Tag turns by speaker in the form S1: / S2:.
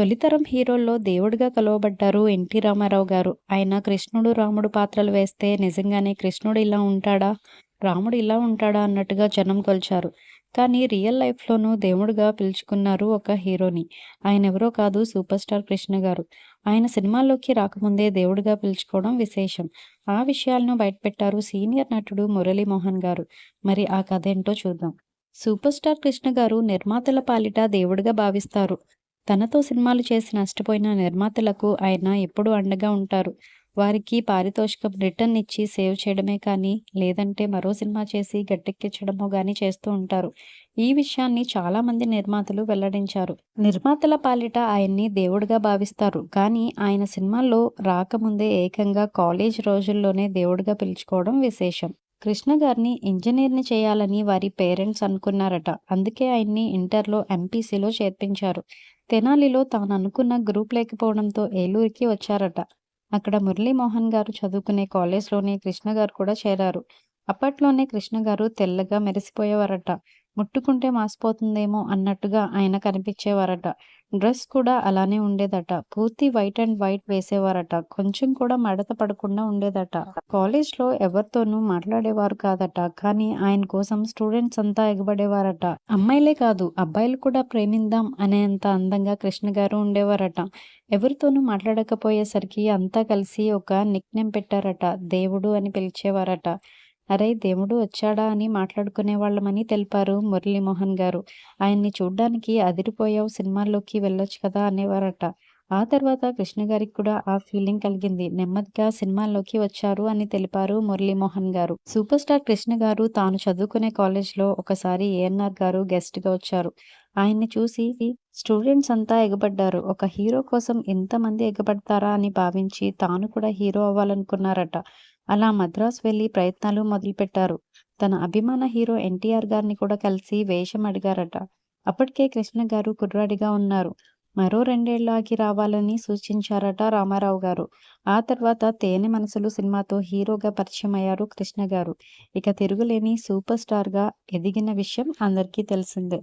S1: తొలితరం హీరోల్లో దేవుడిగా కొలవబడ్డారు ఎన్టీ రామారావు గారు. ఆయన కృష్ణుడు, రాముడు పాత్రలు వేస్తే నిజంగానే కృష్ణుడు ఇలా ఉంటాడా? రాముడు ఇలా ఉంటాడా? అన్నట్టుగా జనం కొలిచారు. కానీ రియల్ లైఫ్‌లోనూ దేవుడుగా పిలుచుకున్నారు ఒక హీరోని. ఆయన ఎవరో కాదు సూపర్ స్టార్ కృష్ణ గారు. ఆయన సినిమాల్లోకి రాకముందే దేవుడిగా పిలుచుకోవడం విశేషం. ఆ విషయాలను బయటపెట్టారు సీనియర్ నటుడు మురళీమోహన్ గారు. మరి ఆ కథ ఏంటో చూద్దాం. సూపర్ స్టార్ కృష్ణ గారు నిర్మాతల పాలిట దేవుడిగా భావిస్తారు. తనతో సినిమాలు చేసి నష్టపోయిన నిర్మాతలకు ఆయన ఎప్పుడూ అండగా ఉంటారు. వారికి పారితోషికం రిటర్న్ ఇచ్చి సేవ్ చేయడమే కానీ, లేదంటే మరో సినిమా చేసి గట్టెక్కించడమో కానీ చేస్తూ ఉంటారు. ఈ విషయాన్ని చాలా మంది నిర్మాతలు వెల్లడించారు. నిర్మాతల పాలిట ఆయన్ని దేవుడిగా భావిస్తారు. కానీ ఆయన సినిమాల్లో రాకముందే ఏకంగా కాలేజ్ రోజుల్లోనే దేవుడిగా పిలుచుకోవడం విశేషం. కృష్ణ గారిని ఇంజనీర్‌ని చేయాలని వారి పేరెంట్స్ అనుకున్నారట. అందుకే ఆయన్ని ఇంటర్‌లో ఎంపీసీలో చేర్పించారు. తెనాలిలో తాననుకున్న గ్రూప్ లేకపోవడంతో ఏలూరుకి వచ్చారట. అక్కడ మురళీమోహన్ గారు చదువుకునే కాలేజ్‌లోనే కృష్ణ గారు కూడా చేరారు. అప్పట్లోనే కృష్ణ గారు తెల్లగా మెరిసిపోయేవారట. ముట్టుకుంటే మాసిపోతుందేమో అన్నట్టుగా ఆయన కనిపించేవారట. డ్రెస్ కూడా అలానే ఉండేదట. పూర్తి వైట్ అండ్ వైట్ వేసేవారట. కొంచెం కూడా మడత పడకుండా ఉండేదట. కాలేజ్‌లో ఎవరితోనూ మాట్లాడేవారు కాదట. కానీ ఆయన కోసం స్టూడెంట్స్ అంతా ఎగబడేవారట. అమ్మాయిలే కాదు అబ్బాయిలు కూడా ప్రేమిందాం అనేంత అందంగా కృష్ణ గారు ఉండేవారట. ఎవరితోనూ మాట్లాడకపోయేసరికి అంతా కలిసి ఒక నిక్‌నేమ్ పెట్టారట. దేవుడు అని పిలిచేవారట. అరేయ్ దేవుడు వచ్చాడా అని మాట్లాడుకునే వాళ్ళమని తెలిపారు మురళీమోహన్ గారు. ఆయన్ని చూడ్డానికి అదిరిపోయావు సినిమాల్లోకి వెళ్ళొచ్చు కదా అనేవారట. ఆ తర్వాత కృష్ణ గారికి కూడా ఆ ఫీలింగ్ కలిగింది. నెమ్మదిగా సినిమాల్లోకి వచ్చారు అని తెలిపారు మురళీమోహన్ గారు. సూపర్ స్టార్ కృష్ణ గారు తాను చదువుకునే కాలేజ్‌లో ఒకసారి ఏఎన్ఆర్ గారు గెస్ట్‌గా వచ్చారు. ఆయన్ని చూసి స్టూడెంట్స్ అంతా ఎగబడ్డారు. ఒక హీరో కోసం ఎంతమంది ఎగబడతారా అని భావించి తాను కూడా హీరో అవ్వాలనుకున్నారట. అలా మద్రాస్ వెళ్ళి ప్రయత్నాలు మొదలుపెట్టారు. తన అభిమాన హీరో ఎన్టీఆర్ గారిని కూడా కలిసి వేషం అడిగారట. అప్పటికే కృష్ణ గారు కుర్రాడిగా ఉన్నారు. మరో రెండేళ్ళకి రావాలని సూచించారట రామారావు గారు. ఆ తర్వాత 'తేనె మనసులు' సినిమాతో హీరోగా పరిచయమయ్యారు కృష్ణ గారు. ఇక తిరుగులేని సూపర్ స్టార్‌గా ఎదిగిన విషయం అందరికీ తెలిసిందే.